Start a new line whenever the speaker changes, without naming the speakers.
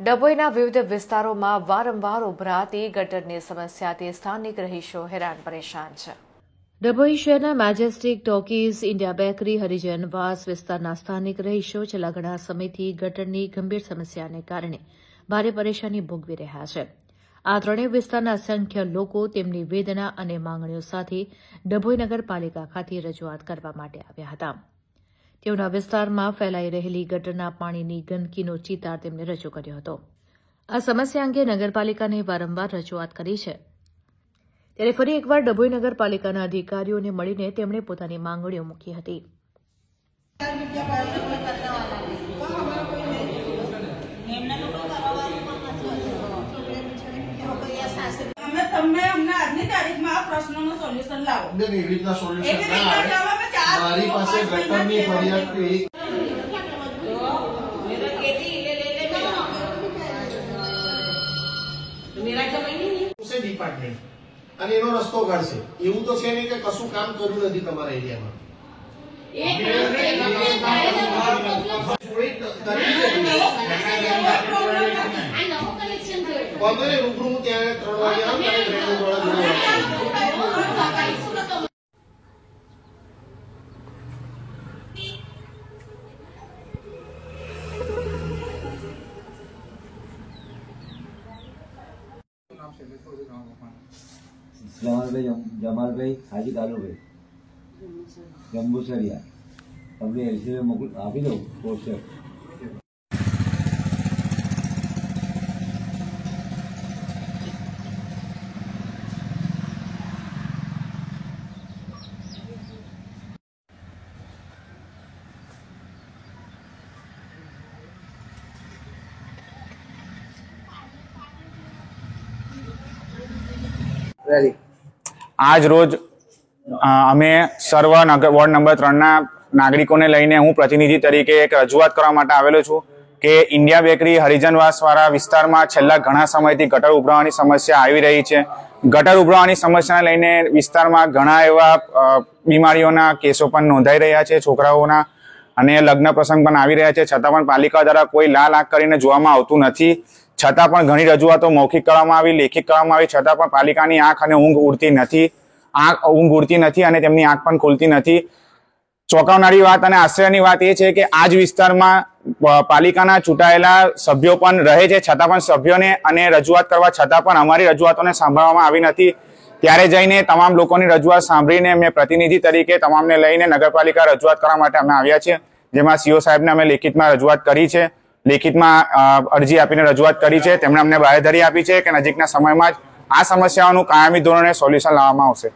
ડભોઈના વિવિધ વિસ્તારોમાં વારંવાર ઉભરાતી ગટરની સમસ્યાથી સ્થાનિક રહીશો હેરાન પરેશાન છે. ડભોઈ શહેરના મેજેસ્ટિક ટોકીઝ ઇન્ડિયા બેકરી, હરિજન વાસ વિસ્તારના સ્થાનિક રહીશો છેલ્લા ઘણા સમયથી ગટરની ગંભીર સમસ્યાને કારણે ભારે પરેશાની ભોગવી રહ્યા છે. આ ત્રણેય વિસ્તારના અસંખ્ય લોકો તેમની વેદના અને માંગણીઓ સાથે ડભોઈ નગરપાલિકા ખાતે રજૂઆત કરવા માટે આવ્યા હતા. તેઓના વિસ્તારમાં ફેલાઈ રહેલી ગટરના પાણીની ગંદકીનો ચિતાર તેમણે રજૂ કર્યો હતો. આ સમસ્યા અંગે નગરપાલિકાને વારંવાર રજૂઆત કરી છે. ત્યારે ફરી એકવાર ડભોઈ નગરપાલિકાના અધિકારીઓને મળીને તેમણે પોતાની માંગણીઓ મૂકી હતી.
અમે અમને આજની તારીખમાં આ પ્રશ્નોનું સોલ્યુશન લાવો.
એવી રીતના સોલ્યુશન મારી પાસે ગટરની ફરિયાદ ડિપાર્ટમેન્ટ અને એનો રસ્તો કાઢશે. એવું તો છે નહીં કે કશું કામ કર્યું નથી તમારા એરિયામાં. રૂબરૂ ત્યાં ત્રણ વાગે
જમાલભાઈ જમ- જમાલભાઈ હાજી કાલુભાઈ. જંબુસરિયા તમને એલસીબી મોકલ આપી દઉં પોસ્ટર.
આજ રોજ અમે સર્વ વોર્ડ નંબર ત્રણના નાગરિકોને લઈને હું પ્રતિનિધિ તરીકે એક રજૂઆત કરવા માટે આવેલો છું કે ઇન્ડિયા બેકરી હરિજનવાસ વાળા વિસ્તારમાં છેલ્લા ઘણા સમયથી ગટર ઉભરાવાની સમસ્યા આવી રહી છે. ગટર ઉભરાવાની સમસ્યાને લઈને વિસ્તારમાં ઘણા એવા બીમારીઓના કેસો પણ નોંધાઈ રહ્યા છે, છોકરાઓના અને લગ્ન પ્રસંગ પણ આવી રહ્યા છે. છતાં પણ પાલિકા દ્વારા કોઈ લાલ આંખ કરીને જોવામાં આવતું નથી. છતાં પણ ઘણી રજૂઆતો મૌખિક કરવામાં આવી, લેખિત કરવામાં આવી. છતાં પણ પાલિકાની આંખ અને ઊંઘ ઉડતી નથી. આંખ, ઊંઘ ઉડતી નથી અને તેમની આંખ પણ ખુલતી નથી. ચોંકાવનારી વાત અને આશ્ચર્યની વાત એ છે કે આ જ વિસ્તારમાં પાલિકાના ચૂંટાયેલા સભ્યો પણ રહે છે. છતાં પણ સભ્યોને અને રજૂઆત કરવા છતાં પણ અમારી રજૂઆતોને સાંભળવામાં આવી નથી. ત્યારે જઈને તમામ લોકોની રજૂઆત સાંભળીને મેં પ્રતિનિધિ તરીકે તમામને લઈને નગરપાલિકા રજૂઆત કરવા માટે અમે આવ્યા છીએ, જેમાં સીઓ સાહેબને અમે લેખિતમાં રજૂઆત કરી છે. લેખિતમાં અરજી આપીને રજૂઆત કરી છે. તેમણે અમને બાહેધરી આપી છે કે નજીકના સમયમાં જ આ સમસ્યાઓનું કાયમી ધોરણે સોલ્યુશન લાવવામાં આવશે.